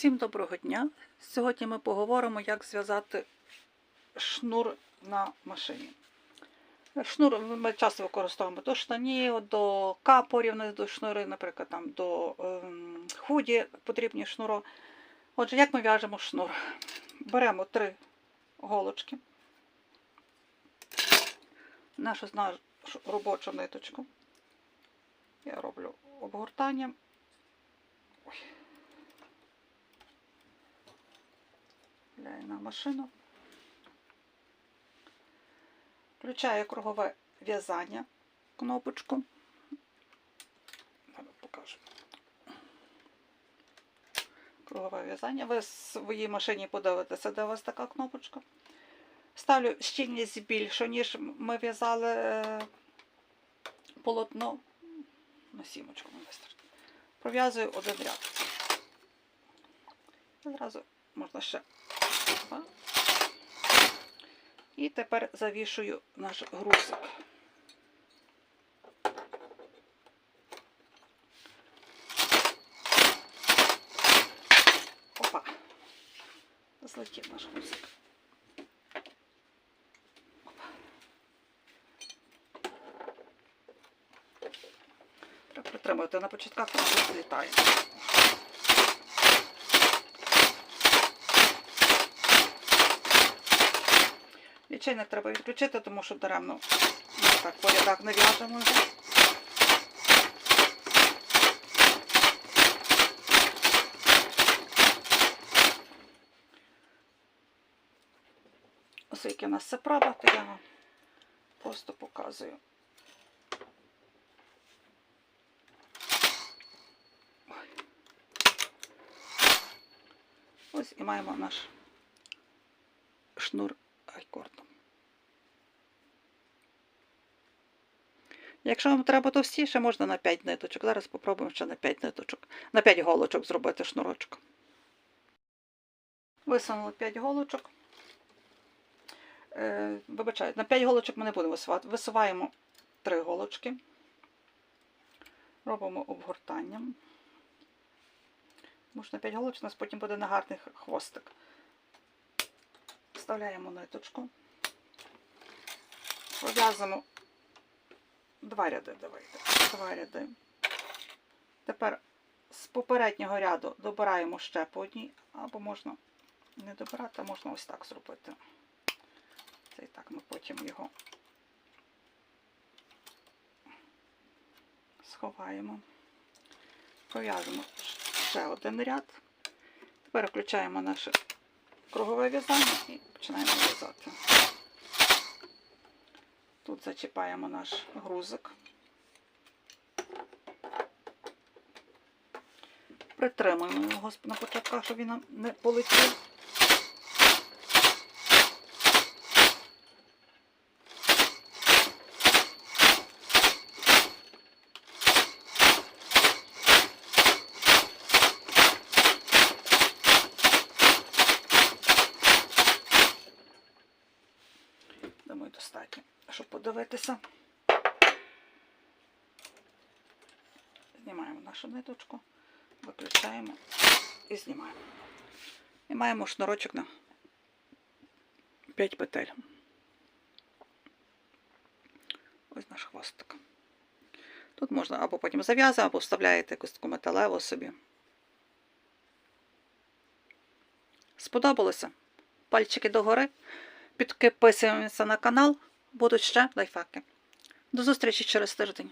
Всім доброго дня! Сьогодні ми поговоримо, як зв'язати шнур на машині. Шнур ми часто використовуємо до штанів, до капорів, до шнури, наприклад, там, до ем, худі потрібні шнуро. Отже, як ми в'яжемо шнур? Беремо три голочки, нашу нашу робочу ниточку. Я роблю обгортання. Ой. Вставляю на машину. Включаю кругове в'язання, кнопочку. Кругове в'язання. Ви в своїй машині подивитеся, де у вас така кнопочка. Ставлю щільність більшу, ніж ми в'язали е, полотно. На сімочку вистачить. Пров'язую один ряд. Зразу можна ще. Опа. І тепер завішую наш грузик. Опа. Злетів наш грузик. Опа. Треба на початках, що злітає. Лічильник треба відключити, тому що даремно ми так по рядах не в'яжемо. Оскільки у нас це права, то я вам просто показую. Ось і маємо наш шнур айкордом. Якщо вам треба товстіше, можна на 5 ниточок. Зараз спробуємо ще на 5 ниточок, на 5 голочок зробити шнурочок. Висунули 5 голочок. Е, вибачаю, на 5 голочок ми не будемо висувати. Висуваємо 3 голочки. Робимо обгортанням. Тому що на 5 голочок у нас потім буде нагарний хвостик. Вставляємо ниточку, пров'язуємо два ряди, давайте, два ряди. Тепер з попереднього ряду добираємо ще по одній, або можна не добирати, а можна ось так зробити. Це і так ми потім його сховаємо. Пров'язуємо ще один ряд. Тепер включаємо наше кругове в'язання і починаємо в'язати. Тут зачіпаємо наш грузик. Притримуємо його на початках, щоб він не полетів. Думаю, достатньо, щоб подивитися. Знімаємо нашу ниточку, виключаємо і знімаємо. І маємо шнурочок на 5 петель. Ось наш хвостик. Тут можна або потім зав'язати, або вставляєте якусь таку металеву собі. Сподобалося? Пальчики догори. Підписуємося на канал, будуть ще лайфхаки. До зустрічі через тиждень.